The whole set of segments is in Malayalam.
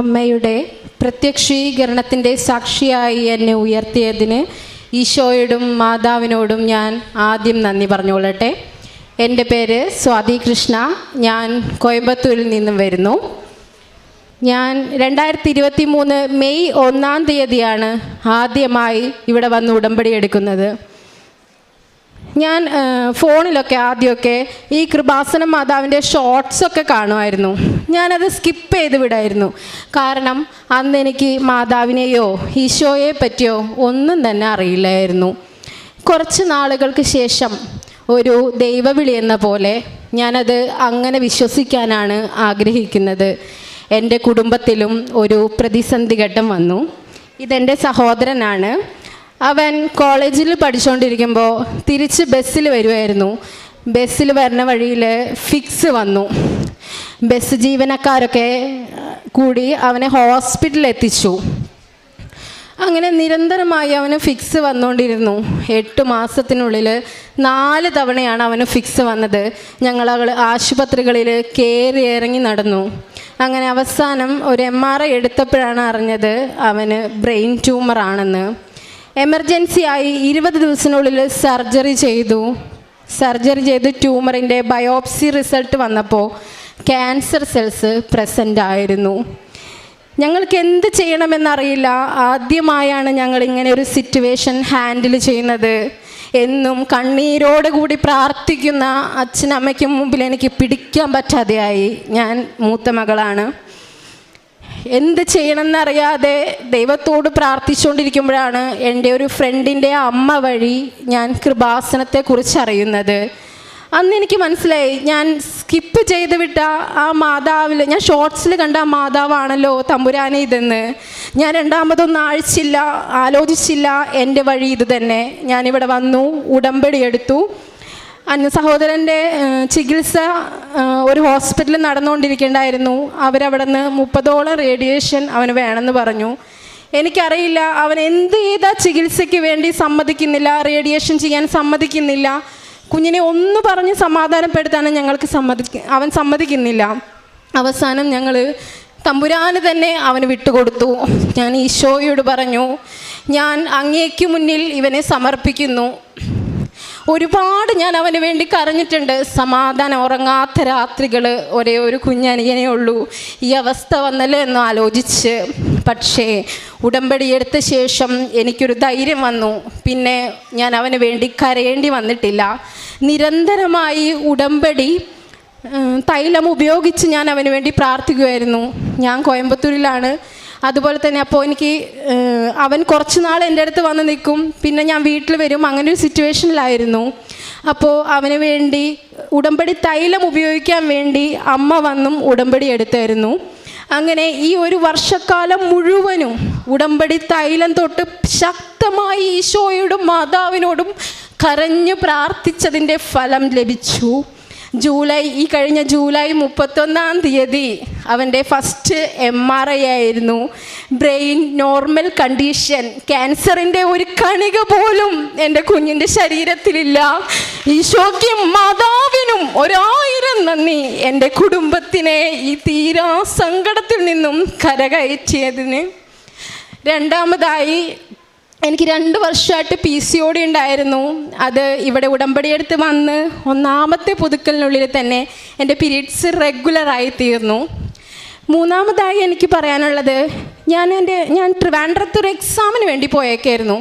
അമ്മയുടെ പ്രത്യക്ഷീകരണത്തിന്റെ സാക്ഷിയായി എന്നെ ഉയർത്തിയതിന് ഈശോയോടും മാതാവിനോടും ഞാൻ ആദ്യം നന്ദി പറഞ്ഞുകൊള്ളട്ടെ. എന്റെ പേര് സ്വാതി കൃഷ്ണ. ഞാൻ കോയമ്പത്തൂരിൽ നിന്നും വരുന്നു. ഞാൻ രണ്ടായിരത്തി ഇരുപത്തി മൂന്ന് മെയ് ഒന്നാം തീയതിയാണ് ആദ്യമായി ഇവിടെ വന്ന് ഉടമ്പടി എടുക്കുന്നത്. ഞാൻ ഫോണിലൊക്കെ ആദ്യമൊക്കെ ഈ കൃപാസന മാതാവിന്റെ ഷോർട്സൊക്കെ കാണുമായിരുന്നു. ഞാനത് സ്കിപ്പ് ചെയ്ത് വിടായിരുന്നു. കാരണം അന്ന് എനിക്ക് മാതാവിനെയോ ഈശോയെ പറ്റിയോ ഒന്നും തന്നെ അറിയില്ലായിരുന്നു. കുറച്ച് നാളുകൾക്ക് ശേഷം ഒരു ദൈവവിളി എന്ന പോലെ ഞാനത് അങ്ങനെ വിശ്വസിക്കാനാണ് ആഗ്രഹിക്കുന്നത്. എന്റെ കുടുംബത്തിലും ഒരു പ്രതിസന്ധി ഘട്ടം വന്നു. ഇതെന്റെ സഹോദരനാണ്. അവൻ കോളേജിൽ പഠിച്ചുകൊണ്ടിരിക്കുമ്പോൾ തിരിച്ച് ബസ്സിൽ വരുമായിരുന്നു ബസ്സിൽ വരുന്ന വഴിയിൽ ഫിക്സ് വന്നു. ബസ് ജീവനക്കാരൊക്കെ കൂടി അവനെ ഹോസ്പിറ്റലിൽ എത്തിച്ചു അങ്ങനെ നിരന്തരമായി അവന് ഫിക്സ് വന്നുകൊണ്ടിരുന്നു എട്ട് മാസത്തിനുള്ളിൽ നാല് തവണയാണ് അവന് ഫിക്സ് വന്നത്. ഞങ്ങൾ അവൾ ആശുപത്രികളിൽ കയറി ഇറങ്ങി നടന്നു. അങ്ങനെ അവസാനം ഒരു എം ആർ ഐ എടുത്തപ്പോഴാണ് അറിഞ്ഞത് അവന് ബ്രെയിൻ ട്യൂമർ ആണെന്ന്. എമർജൻസി ആയി ഇരുപത് ദിവസത്തിനുള്ളിൽ സർജറി ചെയ്തു. സർജറി ചെയ്ത് ട്യൂമറിന്റെ ബയോപ്സി റിസൾട്ട് വന്നപ്പോൾ ക്യാൻസർ സെൽസ് പ്രസന്റ് ആയിരുന്നു. ഞങ്ങൾക്ക് എന്ത് ചെയ്യണമെന്നറിയില്ല. ആദ്യമായാണ് ഞങ്ങൾ ഇങ്ങനെ ഒരു സിറ്റുവേഷൻ ഹാൻഡിൽ ചെയ്യുന്നത്. എന്നും കണ്ണീരോട് കൂടി പ്രാർത്ഥിക്കുന്ന അച്ഛനമ്മയ്ക്കും മുമ്പിൽ എനിക്ക് പിടിക്കാൻ പറ്റാതെയായി. ഞാൻ മൂത്ത മകളാണ്. എന്ത് ചെയ്യണമെന്നറിയാതെ ദൈവത്തോട് പ്രാർത്ഥിച്ചുകൊണ്ടിരിക്കുമ്പോഴാണ് എന്റെ ഒരു ഫ്രണ്ടിന്റെ അമ്മ വഴി ഞാൻ കൃപാസനത്തെക്കുറിച്ച് അറിയുന്നത്. അന്ന് എനിക്ക് മനസ്സിലായി ഞാൻ സ്കിപ്പ് ചെയ്ത് വിട്ട ആ മാതാവിൽ ഞാൻ ഷോർട്സിൽ കണ്ട ആ മാതാവാണല്ലോ തമ്പുരാനെ ഇതെന്ന്. ഞാൻ രണ്ടാമതൊന്നും ആഴ്ചയില്ല ആലോചിച്ചില്ല എന്റെ വഴി ഇത് തന്നെ. ഞാനിവിടെ വന്നു ഉടമ്പടി എടുത്തു. അന്ന് സഹോദരന്റെ ചികിത്സ ഒരു ഹോസ്പിറ്റലിൽ നടന്നുകൊണ്ടിരിക്കേണ്ടായിരുന്നു. അവരവിടെ നിന്ന് മുപ്പതോളം റേഡിയേഷൻ അവന് വേണമെന്ന് പറഞ്ഞു. എനിക്കറിയില്ല അവൻ എന്ത് ചെയ്ത ചികിത്സയ്ക്ക് വേണ്ടി സമ്മതിക്കുന്നില്ല റേഡിയേഷൻ ചെയ്യാൻ സമ്മതിക്കുന്നില്ല. കുഞ്ഞിനെ ഒന്ന് പറഞ്ഞ് സമാധാനപ്പെടുത്താനും ഞങ്ങൾക്ക് സമ്മതിക്ക അവൻ സമ്മതിക്കുന്നില്ല. അവസാനം ഞങ്ങൾ തമ്പുരാന് തന്നെ അവന് വിട്ടുകൊടുത്തു. ഞാൻ ഈശോയോട് പറഞ്ഞു ഞാൻ അങ്ങേക്ക് മുന്നിൽ ഇവനെ സമർപ്പിക്കുന്നു. ഒരുപാട് ഞാൻ അവന് വേണ്ടി കരഞ്ഞിട്ടുണ്ട്. സമാധാനം ഉറങ്ങാത്ത രാത്രികൾ ഒരേ ഒരു കുഞ്ഞനിയനേ ഉള്ളൂ. ഈ അവസ്ഥ വന്നല്ലോ എന്ന് ആലോചിച്ച്. പക്ഷേ ഉടമ്പടി എടുത്ത ശേഷം എനിക്കൊരു ധൈര്യം വന്നു. പിന്നെ ഞാൻ അവന് വേണ്ടി കരയേണ്ടി വന്നിട്ടില്ല. നിരന്തരമായി ഉടമ്പടി തൈലം ഉപയോഗിച്ച് ഞാൻ അവന് വേണ്ടി പ്രാർത്ഥിക്കുമായിരുന്നു ഞാൻ കോയമ്പത്തൂരിലാണ് അതുപോലെ തന്നെ അപ്പോൾ എനിക്ക് അവൻ കുറച്ച് നാൾ എന്റെ അടുത്ത് വന്ന് നിൽക്കും. പിന്നെ ഞാൻ വീട്ടിൽ വരും. അങ്ങനെ ഒരു സിറ്റുവേഷനിലായിരുന്നു. അപ്പോൾ അവന് വേണ്ടി ഉടമ്പടി തൈലം ഉപയോഗിക്കാൻ വേണ്ടി അമ്മ വന്നും ഉടമ്പടി എടുത്തായിരുന്നു. അങ്ങനെ ഈ ഒരു വർഷക്കാലം മുഴുവനും ഉടമ്പടി തൈലം തൊട്ട് ശക്തമായി ഈശോയോടും മാതാവിനോടും കരഞ്ഞു പ്രാർത്ഥിച്ചതിന്റെ ഫലം ലഭിച്ചു. ജൂലൈ ഈ കഴിഞ്ഞ ജൂലൈ മുപ്പത്തൊന്നാം തീയതി അവന്റെ ഫസ്റ്റ് എം ആർ ഐ ആയിരുന്നു. ബ്രെയിൻ നോർമൽ കണ്ടീഷൻ ക്യാൻസറിന്റെ ഒരു കണിക പോലും എന്റെ കുഞ്ഞിന്റെ ശരീരത്തിലില്ല. ഈശോയ്ക്കും മാതാവിനും ഒരായിരം നന്ദി. എന്റെ കുടുംബത്തിനെ ഈ തീരാ സങ്കടത്തിൽ നിന്നും കരകയറ്റിയതിന്. രണ്ടാമതായി എനിക്ക് രണ്ട് വർഷമായിട്ട് പി സി ഒ ഡി ഉണ്ടായിരുന്നു. അത് ഇവിടെ ഉടമ്പടി എടുത്ത് വന്ന് ഒന്നാമത്തെ പുതുക്കലിനുള്ളിൽ തന്നെ എന്റെ പീരീഡ്സ് റെഗുലറായി തീർന്നു. മൂന്നാമതായി എനിക്ക് പറയാനുള്ളത് ഞാൻ എന്റെ ഞാൻ ട്രിവാൻഡ്രത്ത് ഒരു എക്സാമിന് വേണ്ടി പോയേക്കായിരുന്നു.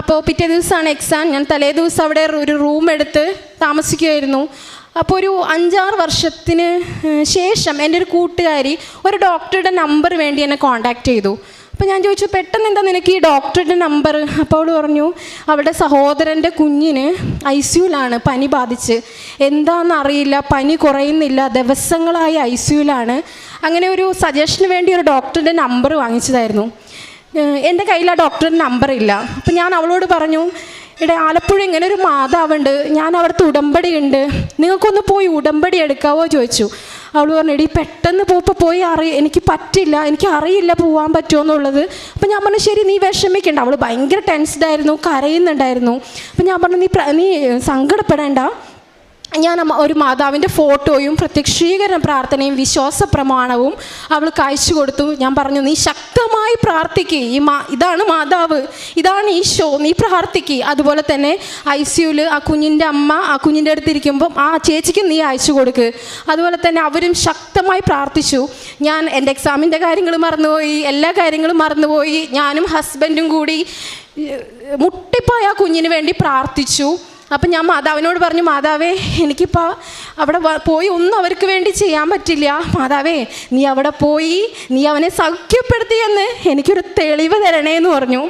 അപ്പോൾ പിറ്റേ ദിവസമാണ് എക്സാം ഞാൻ തലേ ദിവസം അവിടെ ഒരു റൂം എടുത്ത് താമസിക്കുമായിരുന്നു അപ്പോൾ ഒരു അഞ്ചാറ് വർഷത്തിന് ശേഷം എന്റെ ഒരു കൂട്ടുകാരി ഒരു ഡോക്ടറുടെ നമ്പർ വേണ്ടി എന്നെ കോൺടാക്റ്റ് ചെയ്തു. അപ്പോൾ ഞാൻ ചോദിച്ചു പെട്ടെന്ന് എന്താ നിനക്ക് ഈ ഡോക്ടറുടെ നമ്പർ? അപ്പോൾ അവൾ പറഞ്ഞു അവളുടെ സഹോദരന്റെ കുഞ്ഞിന് ഐ സിയുലാണ് പനി ബാധിച്ച്. എന്താണെന്നറിയില്ല പനി കുറയുന്നില്ല ദിവസങ്ങളായി ഐ സിയുലാണ് അങ്ങനെ ഒരു സജഷന് വേണ്ടി ഒരു ഡോക്ടറുടെ നമ്പർ വാങ്ങിച്ചതായിരുന്നു. എന്റെ കയ്യിൽ ആ ഡോക്ടറുടെ നമ്പർ ഇല്ല. അപ്പം ഞാൻ അവളോട് പറഞ്ഞു ഇവിടെ ആലപ്പുഴ ഇങ്ങനെ ഒരു മാതാവുണ്ട് ഞാൻ അവിടുത്തെ ഉടമ്പടി ഉണ്ട്. നിങ്ങൾക്കൊന്ന് പോയി ഉടമ്പടി എടുക്കാവോ? ചോദിച്ചു. അവൾ പറഞ്ഞു എടി പെട്ടെന്ന് പോപ്പോൾ പോയി അറി എനിക്ക് പറ്റില്ല എനിക്ക് അറിയില്ല പോകാൻ പറ്റുമോ എന്നുള്ളത്. അപ്പം ഞാൻ പറഞ്ഞു ശരി നീ വിഷമിക്കണ്ട. അവൾ ഭയങ്കര ടെൻസ്ഡ് ആയിരുന്നു കരയുന്നുണ്ടായിരുന്നു. അപ്പം ഞാൻ പറഞ്ഞു നീ നീ സങ്കടപ്പെടേണ്ട. ഞാൻ ഒരു മാതാവിന്റെ ഫോട്ടോയും പ്രത്യക്ഷീകരണ പ്രാർത്ഥനയും വിശ്വാസ പ്രമാണവും അവൾക്ക് അയച്ചു കൊടുത്തു. ഞാൻ പറഞ്ഞു നീ ശക്തമായി പ്രാർത്ഥിക്കുക ഈ മാ ഇതാണ് മാതാവ്. ഇതാണ് ഈശോ. നീ പ്രാർത്ഥിക്കുക അതുപോലെ തന്നെ ഐ സിയുൽ ആ കുഞ്ഞിന്റെ അമ്മ ആ കുഞ്ഞിന്റെ അടുത്ത് ഇരിക്കുമ്പം ആ ചേച്ചിക്ക് നീ അയച്ചു കൊടുക്ക്. അതുപോലെ തന്നെ അവരും ശക്തമായി പ്രാർത്ഥിച്ചു. ഞാൻ എന്റെ എക്സാമിന്റെ കാര്യങ്ങൾ മറന്നുപോയി. എല്ലാ കാര്യങ്ങളും മറന്നുപോയി. ഞാനും ഹസ്ബൻഡും കൂടി മുട്ടിപ്പോയ ആ കുഞ്ഞിന് വേണ്ടി പ്രാർത്ഥിച്ചു. അപ്പം ഞാൻ മാതാവിനോട് പറഞ്ഞു മാതാവേ എനിക്കിപ്പോൾ അവിടെ പോയി ഒന്നും അവർക്ക് വേണ്ടി ചെയ്യാൻ പറ്റില്ല. മാതാവേ നീ അവിടെ പോയി നീ അവനെ സൗഖ്യപ്പെടുത്തിയെന്ന് എനിക്കൊരു തെളിവ് തരണേ എന്ന് പറഞ്ഞു.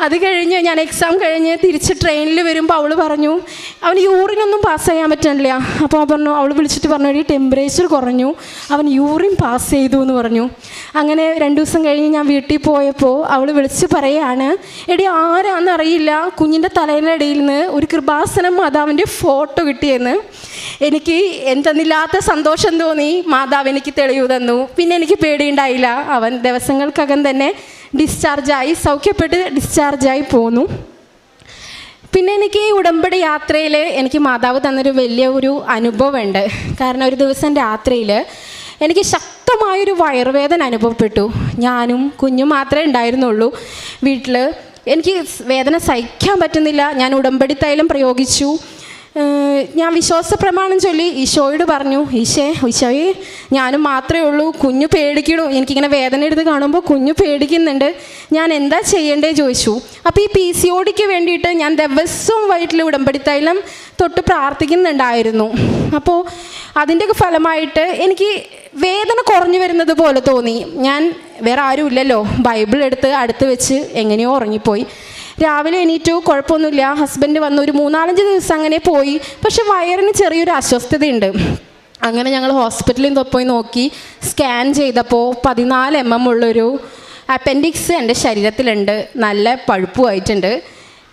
അത് കഴിഞ്ഞ് ഞാൻ എക്സാം കഴിഞ്ഞ് തിരിച്ച് ട്രെയിനിൽ വരുമ്പോൾ അവൾ പറഞ്ഞു അവന് യൂറിനൊന്നും പാസ് ചെയ്യാൻ പറ്റണില്ല. അപ്പോൾ പറഞ്ഞു അവൾ വിളിച്ചിട്ട് പറഞ്ഞു ഈ ടെമ്പറേച്ചർ കുറഞ്ഞു. അവൻ യൂറിൻ പാസ് ചെയ്തു എന്ന് പറഞ്ഞു. അങ്ങനെ രണ്ട് ദിവസം കഴിഞ്ഞ് ഞാൻ വീട്ടിൽ പോയപ്പോൾ അവൾ വിളിച്ച് പറയാണ് എടി ആരാന്നറിയില്ല കുഞ്ഞിന്റെ തലേനടിയിൽ നിന്ന് ഒരു കൃപാസനം മാതാവിന്റെ ഫോട്ടോ കിട്ടിയെന്ന്. എനിക്ക് എന്തെന്നില്ലാത്ത സന്തോഷം തോന്നി. മാതാവ് എനിക്ക് തെളിവ് തന്നു. പിന്നെ എനിക്ക് പേടിയുണ്ടായില്ല. അവൻ ദിവസങ്ങൾക്കകം തന്നെ ഡിസ്ചാർജായി സൗഖ്യപ്പെട്ട് ഡിസ്ചാർജായി പോന്നു. പിന്നെ എനിക്ക് ഈ ഉടമ്പടി യാത്രയിൽ എനിക്ക് മാതാവ് തന്നൊരു വലിയ ഒരു അനുഭവമുണ്ട്. കാരണം ഒരു ദിവസം രാത്രിയിൽ എനിക്ക് ശക്തമായൊരു വയറുവേദന അനുഭവപ്പെട്ടു. ഞാനും കുഞ്ഞും മാത്രമേ ഉണ്ടായിരുന്നുള്ളൂ. വീട്ടിൽ എനിക്ക് വേദന സഹിക്കാൻ പറ്റുന്നില്ല. ഞാൻ ഉടമ്പടി തൈലം പ്രയോഗിച്ചു. ഞാൻ വിശ്വാസ പ്രമാണം ചൊല്ലി ഈശോയോട് പറഞ്ഞു ഈശേ ഈശോയെ ഞാനും മാത്രമേ ഉള്ളൂ. കുഞ്ഞു പേടിക്കണു. എനിക്കിങ്ങനെ വേദന എടുത്ത് കാണുമ്പോൾ കുഞ്ഞു പേടിക്കുന്നുണ്ട്. ഞാൻ എന്താ ചെയ്യേണ്ടേ? ചോദിച്ചു. അപ്പോൾ ഈ പി സി ഒടിക്ക് വേണ്ടിയിട്ട് ഞാൻ ദിവസവും വൈകിട്ടിൽ ഉടമ്പടിത്തൈലം തൊട്ട് പ്രാർത്ഥിക്കുന്നുണ്ടായിരുന്നു. അപ്പോൾ അതിന്റെയൊക്കെ ഫലമായിട്ട് എനിക്ക് വേദന കുറഞ്ഞു വരുന്നത് പോലെ തോന്നി. ഞാൻ വേറെ ആരും ഇല്ലല്ലോ ബൈബിൾ എടുത്ത് അടുത്ത് വെച്ച് എങ്ങനെയോ ഉറങ്ങിപ്പോയി. രാവിലെ എണീറ്റു കുഴപ്പമൊന്നുമില്ല. ഹസ്ബൻഡ് വന്ന് ഒരു മൂന്നാലഞ്ച് ദിവസം അങ്ങനെ പോയി. പക്ഷെ വയറിന് ചെറിയൊരു അസ്വസ്ഥതയുണ്ട്. അങ്ങനെ ഞങ്ങൾ ഹോസ്പിറ്റലിൽ പോയി നോക്കി. സ്കാൻ ചെയ്തപ്പോൾ പതിനാല് എം എം ഉള്ളൊരു അപ്പൻഡിക്സ് എന്റെ ശരീരത്തിലുണ്ട്. നല്ല പഴുപ്പുമായിട്ടുണ്ട്.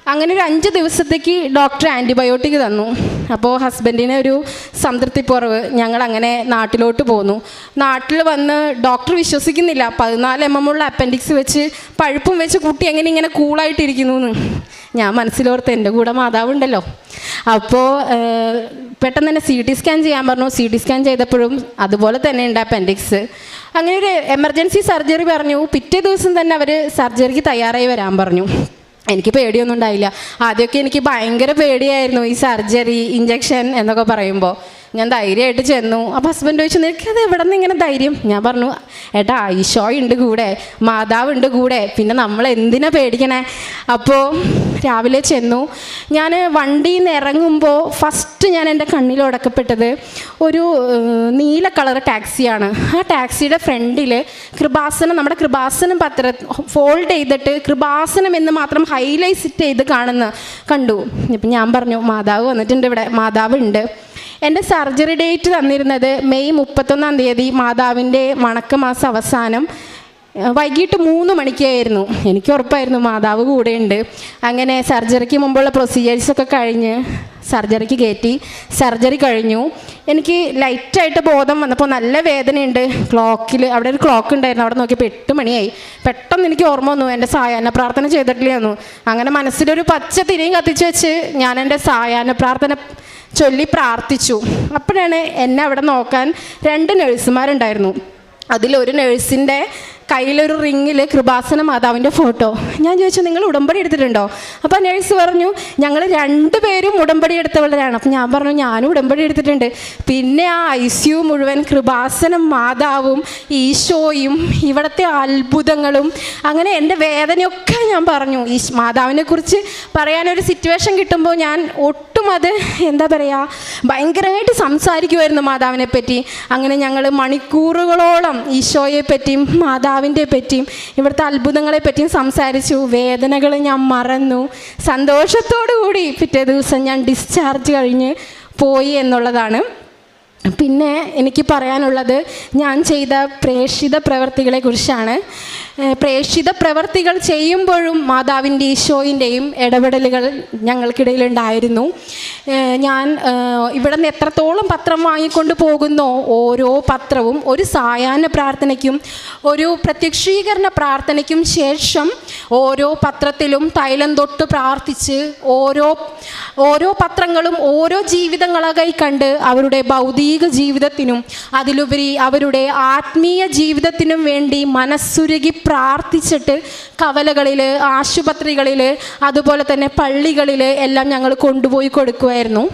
അങ്ങനെ ഒരു അഞ്ച് ദിവസത്തേക്ക് ഡോക്ടർ ആന്റിബയോട്ടിക് തന്നു. അപ്പോൾ ഹസ്ബൻഡിന് ഒരു സംതൃപ്തിക്കുറവ്. ഞങ്ങൾ അങ്ങനെ നാട്ടിലോട്ട് പോന്നു. നാട്ടിൽ വന്ന് ഡോക്ടർ വിശ്വസിക്കുന്നില്ല. പതിനാല് എം എം ഉള്ള അപ്പൻഡിക്സ് വെച്ച് പഴുപ്പും വെച്ച് കുട്ടി എങ്ങനെ ഇങ്ങനെ കൂളായിട്ടിരിക്കുന്നു എന്ന് ഞാൻ മനസ്സിലോർത്ത് എന്റെ കൂടെ മാതാവുണ്ടല്ലോ. അപ്പോൾ പെട്ടെന്ന് തന്നെ സി ടി സ്കാൻ ചെയ്യാൻ പറഞ്ഞു. സി ടി സ്കാൻ ചെയ്തപ്പോഴും അതുപോലെ തന്നെ ഉണ്ട് അപ്പൻഡിക്സ്. അങ്ങനെ ഒരു എമർജൻസി സർജറി പറഞ്ഞു. പിറ്റേ ദിവസം തന്നെ അവർ സർജറിക്ക് തയ്യാറായി വരാൻ പറഞ്ഞു. എനിക്ക് പേടിയൊന്നും ഉണ്ടായില്ല. ആദ്യമൊക്കെ എനിക്ക് ഭയങ്കര പേടിയായിരുന്നു ഈ സർജറി ഇഞ്ചക്ഷൻ എന്നൊക്കെ പറയുമ്പോൾ ഞാൻ ധൈര്യമായിട്ട് ചെന്നു. അപ്പോൾ ഹസ്ബൻഡ് ചോദിച്ചു നിനക്ക് അത് എവിടെ നിന്ന് ഇങ്ങനെ ധൈര്യം? ഞാൻ പറഞ്ഞു ഏട്ടാ ഉണ്ട് കൂടെ മാതാവ് ഉണ്ട് കൂടെ പിന്നെ നമ്മൾ എന്തിനാ പേടിക്കണേ? അപ്പോൾ രാവിലെ ചെന്നു. ഞാൻ വണ്ടിയിൽ നിന്ന് ഇറങ്ങുമ്പോൾ ഫസ്റ്റ് ഞാൻ എന്റെ കണ്ണിൽ ഉടക്കപ്പെട്ടത് ഒരു നീല കളർ ടാക്സിയാണ് ആ ടാക്സിയുടെ ഫ്രണ്ടിൽ കൃപാസനം നമ്മുടെ കൃപാസനം പത്ര ഫോൾഡ് ചെയ്തിട്ട് കൃപാസനം എന്ന് മാത്രം ഹൈലൈറ്റ് ചെയ്ത് കാണുന്ന കണ്ടു. ഇപ്പം ഞാൻ പറഞ്ഞു മാതാവ് വന്നിട്ടുണ്ട് ഇവിടെ മാതാവ് ഉണ്ട്. എന്റെ സർജറി ഡേറ്റ് തന്നിരുന്നത് മെയ് മുപ്പത്തൊന്നാം തീയതി മാതാവിന്റെ വണക്കമാസം അവസാനം. വൈകിട്ട് മൂന്ന് മണിക്കായിരുന്നു. എനിക്ക് ഉറപ്പായിരുന്നു മാതാവ് കൂടെയുണ്ട്. അങ്ങനെ സർജറിക്ക് മുമ്പുള്ള പ്രൊസീജിയേഴ്സൊക്കെ കഴിഞ്ഞ് സർജറിക്ക് കയറ്റി. സർജറി കഴിഞ്ഞു. എനിക്ക് ലൈറ്റായിട്ട് ബോധം വന്നപ്പോൾ നല്ല വേദനയുണ്ട്. ക്ലോക്കിൽ അവിടെ ഒരു ക്ലോക്ക് ഉണ്ടായിരുന്നു. അവിടെ നോക്കിയപ്പോൾ എട്ട് മണിയായി. പെട്ടെന്ന് എനിക്ക് ഓർമ്മ വന്നു. എന്റെ സായാഹ്ന പ്രാർത്ഥന ചെയ്തിട്ടില്ലായിരുന്നു. അങ്ങനെ മനസ്സിലൊരു പച്ച തിരിയും കത്തിച്ച് വെച്ച് ഞാൻ എന്റെ സായാഹ്ന പ്രാർത്ഥന ചൊല്ലി പ്രാർത്ഥിച്ചു. അപ്പോഴാണ് എന്നെ അവിടെ നോക്കാൻ രണ്ട് നഴ്സുമാരുണ്ടായിരുന്നു അതിലൊരു നഴ്സിന്റെ കയ്യിലൊരു റിങ്ങിൽ കൃപാസന മാതാവിന്റെ ഫോട്ടോ. ഞാൻ ചോദിച്ചു നിങ്ങൾ ഉടമ്പടി എടുത്തിട്ടുണ്ടോ? അപ്പോൾ നേഴ്സ് പറഞ്ഞു ഞങ്ങൾ രണ്ടുപേരും ഉടമ്പടി എടുത്തവളാണ് അപ്പം ഞാൻ പറഞ്ഞു ഞാനും ഉടമ്പടി എടുത്തിട്ടുണ്ട്. പിന്നെ ആ ഐ സി യു മുഴുവൻ കൃപാസനം മാതാവും ഈശോയും ഇവിടുത്തെ അത്ഭുതങ്ങളും അങ്ങനെ എന്റെ വേദനയൊക്കെ ഞാൻ പറഞ്ഞു. ഈ മാതാവിനെ കുറിച്ച് പറയാനൊരു സിറ്റുവേഷൻ കിട്ടുമ്പോൾ ഞാൻ ഒട്ടും അത് എന്താ പറയുക ഭയങ്കരമായിട്ട് സംസാരിക്കുമായിരുന്നു മാതാവിനെ പറ്റി അങ്ങനെ ഞങ്ങൾ മണിക്കൂറുകളോളം ഈശോയെ പറ്റിയും മാതാവിന്റെ പറ്റിയും ഇവിടുത്തെ അത്ഭുതങ്ങളെ പറ്റിയും സംസാരിച്ചു. വേദനകൾ ഞാൻ മറന്നു. സന്തോഷത്തോടു കൂടി പിറ്റേ ദിവസം ഞാൻ ഡിസ്ചാർജ് കഴിഞ്ഞ് പോയി എന്നുള്ളതാണ്. പിന്നെ എനിക്ക് പറയാനുള്ളത് ഞാൻ ചെയ്ത പ്രേക്ഷിത പ്രവർത്തികളെ കുറിച്ചാണ്. ഏഹ് പ്രേക്ഷിത പ്രവർത്തികൾ ചെയ്യുമ്പോഴും മാതാവിന്റെ ഈശോയിന്റെയും ഇടപെടലുകൾ ഞങ്ങൾക്കിടയിലുണ്ടായിരുന്നു. ഞാൻ ഇവിടെ നിന്ന് എത്രത്തോളം പത്രം വാങ്ങിക്കൊണ്ട് പോകുന്നോ ഓരോ പത്രവും ഒരു സായാഹ്ന പ്രാർത്ഥനയ്ക്കും ഒരു പ്രത്യക്ഷീകരണ പ്രാർത്ഥനയ്ക്കും ശേഷം ഓരോ പത്രത്തിലും തൈലം തൊട്ട് പ്രാർത്ഥിച്ച് ഓരോ ഓരോ പത്രങ്ങളും ഓരോ ജീവിതങ്ങളായി കണ്ട് അവരുടെ ഭൗതിക ജീവിതത്തിനും അതിലുപരി അവരുടെ ആത്മീയ ജീവിതത്തിനും വേണ്ടി മനസ്സുരുകി പ്രാർത്ഥിച്ചിട്ട് കവലകളിൽ ആശുപത്രികളിൽ അതുപോലെ തന്നെ പള്ളികളിൽ എല്ലാം ഞങ്ങൾ കൊണ്ടുപോയി കൊടുക്കുമായിരുന്നു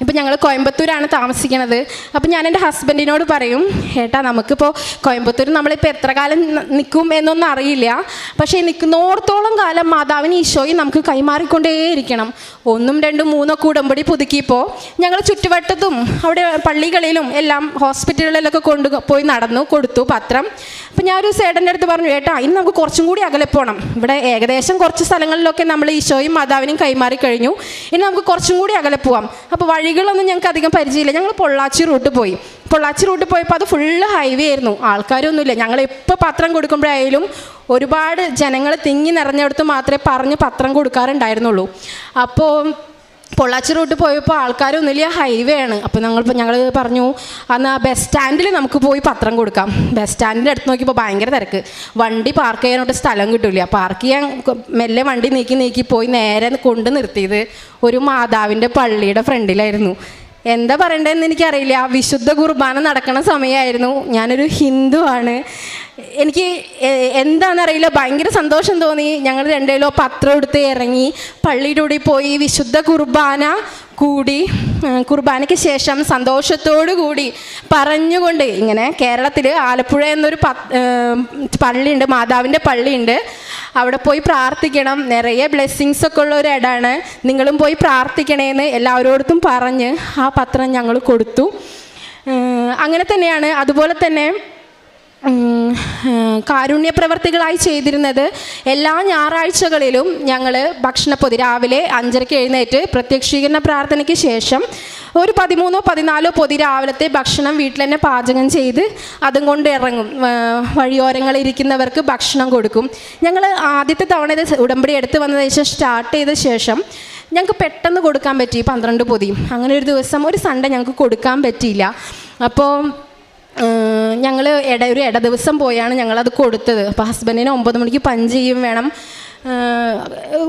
ഇപ്പം ഞങ്ങൾ കോയമ്പത്തൂരാണ് താമസിക്കുന്നത് അപ്പം ഞാൻ എന്റെ ഹസ്ബൻഡിനോട് പറയും ഏട്ടാ നമുക്കിപ്പോൾ കോയമ്പത്തൂർ നമ്മളിപ്പോൾ എത്ര കാലം നിൽക്കും എന്നൊന്നും അറിയില്ല. പക്ഷേ നിൽക്കുന്നോടത്തോളം കാലം മാതാവിന് ഈശോയും നമുക്ക് കൈമാറിക്കൊണ്ടേയിരിക്കണം. ഒന്നും രണ്ടും മൂന്നോ ഉടമ്പടി പുതുക്കിയപ്പോൾ ഞങ്ങൾ ചുറ്റുവട്ടത്തും അവിടെ പള്ളികളിലും എല്ലാം ഹോസ്പിറ്റലുകളിലൊക്കെ കൊണ്ടു പോയി നടന്നു കൊടുത്തു പത്രം. അപ്പം ഞാൻ ഒരു സേടന്റെ അടുത്ത് പറഞ്ഞു ഏട്ടാ ഇനി നമുക്ക് കുറച്ചും കൂടി അകലെ പോകണം ഇവിടെ ഏകദേശം കുറച്ച് സ്ഥലങ്ങളിലൊക്കെ നമ്മൾ ഈശോയും മാതാവിനും കൈമാറി കഴിഞ്ഞു. ഇനി നമുക്ക് കുറച്ചും കൂടി അകലെ പോവാം. അപ്പോൾ വഴികളൊന്നും ഞങ്ങൾക്ക് അധികം പരിചയമില്ല. ഞങ്ങൾ പൊള്ളാച്ചി റൂട്ട് പോയി. പൊള്ളാച്ചി റൂട്ട് പോയപ്പോൾ അത് ഫുള്ള് ഹൈവേ ആയിരുന്നു. ആൾക്കാരൊന്നുമില്ല. ഞങ്ങൾ എപ്പോൾ പത്രം കൊടുക്കുമ്പോഴായാലും ഒരുപാട് ജനങ്ങൾ തിങ്ങി നിറഞ്ഞെടുത്ത് മാത്രമേ പറഞ്ഞ് പത്രം കൊടുക്കാറുണ്ടായിരുന്നുള്ളൂ. അപ്പോൾ പൊള്ളാച്ചി റൂട്ട് പോയപ്പോൾ ആൾക്കാരൊന്നുമില്ല ഹൈവേ ആണ്. അപ്പോൾ ഞങ്ങൾ ഞങ്ങൾ പറഞ്ഞു അന്ന് ആ ബസ് സ്റ്റാൻഡിൽ നമുക്ക് പോയി പത്രം കൊടുക്കാം. ബസ് സ്റ്റാൻഡിന്റെ അടുത്ത് നോക്കിയപ്പോൾ ഭയങ്കര തിരക്ക്. വണ്ടി പാർക്ക് ചെയ്യാനോട്ട് സ്ഥലം കിട്ടില്ല പാർക്ക് ചെയ്യാൻ മെല്ലെ വണ്ടി നീക്കി നീക്കി പോയി നേരെ കൊണ്ട് നിർത്തിയത് ഒരു മാതാവിന്റെ പള്ളിയുടെ ഫ്രണ്ടിലായിരുന്നു എന്താ പറയണ്ടതെന്ന് എനിക്കറിയില്ല. വിശുദ്ധ കുർബാന നടക്കുന്ന സമയമായിരുന്നു ഞാനൊരു ഹിന്ദു ആണ് എനിക്ക് എന്താണെന്നറിയില്ല. ഭയങ്കര സന്തോഷം തോന്നി. ഞങ്ങൾ രണ്ടേലോ പത്രം എടുത്ത് ഇറങ്ങി പള്ളിയുടെ കൂടി പോയി വിശുദ്ധ കുർബാന കൂടി കുർബാനയ്ക്ക് ശേഷം സന്തോഷത്തോടു കൂടി പറഞ്ഞുകൊണ്ട് ഇങ്ങനെ കേരളത്തിൽ ആലപ്പുഴ എന്നൊരു പള്ളിയുണ്ട് മാതാവിന്റെ പള്ളിയുണ്ട്. അവിടെ പോയി പ്രാർത്ഥിക്കണം. നിറയെ ബ്ലെസ്സിങ്സ് ഒക്കെ ഉള്ള ഒരു ഇടമാണ്. നിങ്ങളും പോയി പ്രാർത്ഥിക്കണേന്ന് എല്ലാവരോടത്തും പറഞ്ഞ് ആ പത്രം ഞങ്ങൾ കൊടുത്തു. അങ്ങനെ തന്നെയാണ്. അതുപോലെ തന്നെ കാരുണ്യ പ്രവർത്തികളായി ചെയ്തിരുന്നത് എല്ലാ ഞായറാഴ്ചകളിലും ഞങ്ങൾ ഭക്ഷണപ്പൊതി രാവിലെ അഞ്ചരയ്ക്ക് എഴുന്നേറ്റ് പ്രത്യക്ഷീകരണ പ്രാർത്ഥനയ്ക്ക് ശേഷം ഒരു പതിമൂന്നോ പതിനാലോ പൊതി രാവിലത്തെ ഭക്ഷണം വീട്ടിൽ തന്നെ പാചകം ചെയ്ത് അതും കൊണ്ട് ഇറങ്ങും. വഴിയോരങ്ങളിൽ ഇരിക്കുന്നവർക്ക് ഭക്ഷണം കൊടുക്കും. ഞങ്ങൾ ആദ്യത്തെ തവണ ഇത് ഉടമ്പടി എടുത്ത് വന്നതിന് ശേഷം സ്റ്റാർട്ട് ചെയ്ത ശേഷം ഞങ്ങൾക്ക് പെട്ടെന്ന് കൊടുക്കാൻ പറ്റി പന്ത്രണ്ട് പൊതിയും അങ്ങനെ ഒരു ദിവസം ഒരു സൺഡേ ഞങ്ങൾക്ക് കൊടുക്കാൻ പറ്റിയില്ല. അപ്പോൾ ഞങ്ങൾ ഇട ഒരു ഇട ദിവസം പോയാണ് ഞങ്ങളത് കൊടുത്തത്. അപ്പോൾ ഹസ്ബൻഡിന് ഒമ്പത് മണിക്ക് പഞ്ച് ചെയ്യും വേണം.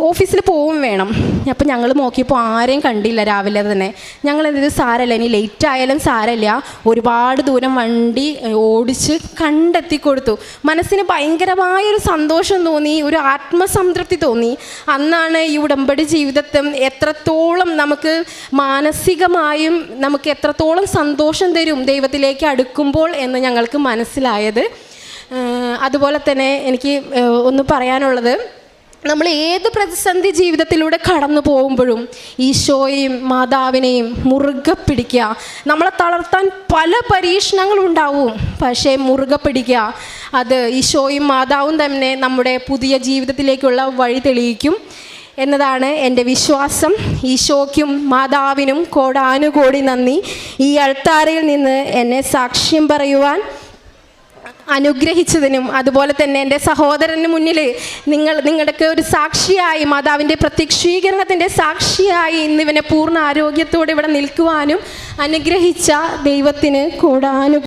ഓഫീസിൽ പോവും വേണം. അപ്പോൾ ഞങ്ങൾ നോക്കിയപ്പോൾ ആരെയും കണ്ടില്ല രാവിലെ തന്നെ. ഞങ്ങൾ എന്തെങ്കിലും സാരമല്ല ഇനി ലേറ്റ് ആയാലും സാരമില്ല ഒരുപാട് ദൂരം വണ്ടി ഓടിച്ച് കണ്ടെത്തി കൊടുത്തു. മനസ്സിന് ഭയങ്കരമായൊരു സന്തോഷം തോന്നി ഒരു ആത്മസംതൃപ്തി തോന്നി. അന്നാണ് ഈ ഉടമ്പടി ജീവിതത്തെ എത്രത്തോളം നമുക്ക് മാനസികമായും നമുക്ക് എത്രത്തോളം സന്തോഷം തരും ദൈവത്തിലേക്ക് അടുക്കുമ്പോൾ എന്ന് ഞങ്ങൾക്ക് മനസ്സിലായത്. അതുപോലെ തന്നെ എനിക്ക് ഒന്ന് പറയാനുള്ളത്. നമ്മൾ ഏത് പ്രതിസന്ധി ജീവിതത്തിലൂടെ കടന്നു പോകുമ്പോഴും ഈശോയെയും മാതാവിനെയും മുറുകെ പിടിക്കുക. നമ്മളെ തളർത്താൻ പല പരീക്ഷണങ്ങളും ഉണ്ടാവും. പക്ഷേ മുറുകെ പിടിക്കുക അത് ഈശോയും മാതാവും തന്നെ നമ്മുടെ പുതിയ ജീവിതത്തിലേക്കുള്ള വഴി തെളിയിക്കും എന്നതാണ് എന്റെ വിശ്വാസം. ഈശോയ്ക്കും മാതാവിനും കോടാനുകോടി നന്ദി. ഈ അൾത്താരയിൽ നിന്ന് എന്നെ സാക്ഷ്യം പറയുവാൻ അനുഗ്രഹിച്ചതിനും അതുപോലെ തന്നെ എന്റെ സഹോദരന് മുന്നിൽ നിങ്ങൾ നിങ്ങൾക്ക് ഒരു സാക്ഷിയായി മാതാവിന്റെ പ്രത്യക്ഷീകരണത്തിന്റെ സാക്ഷിയായി ഇന്നിവനെ പൂർണ ആരോഗ്യത്തോടെ ഇവിടെ നിൽക്കുവാനും അനുഗ്രഹിച്ച ദൈവത്തിന് കൂടാനു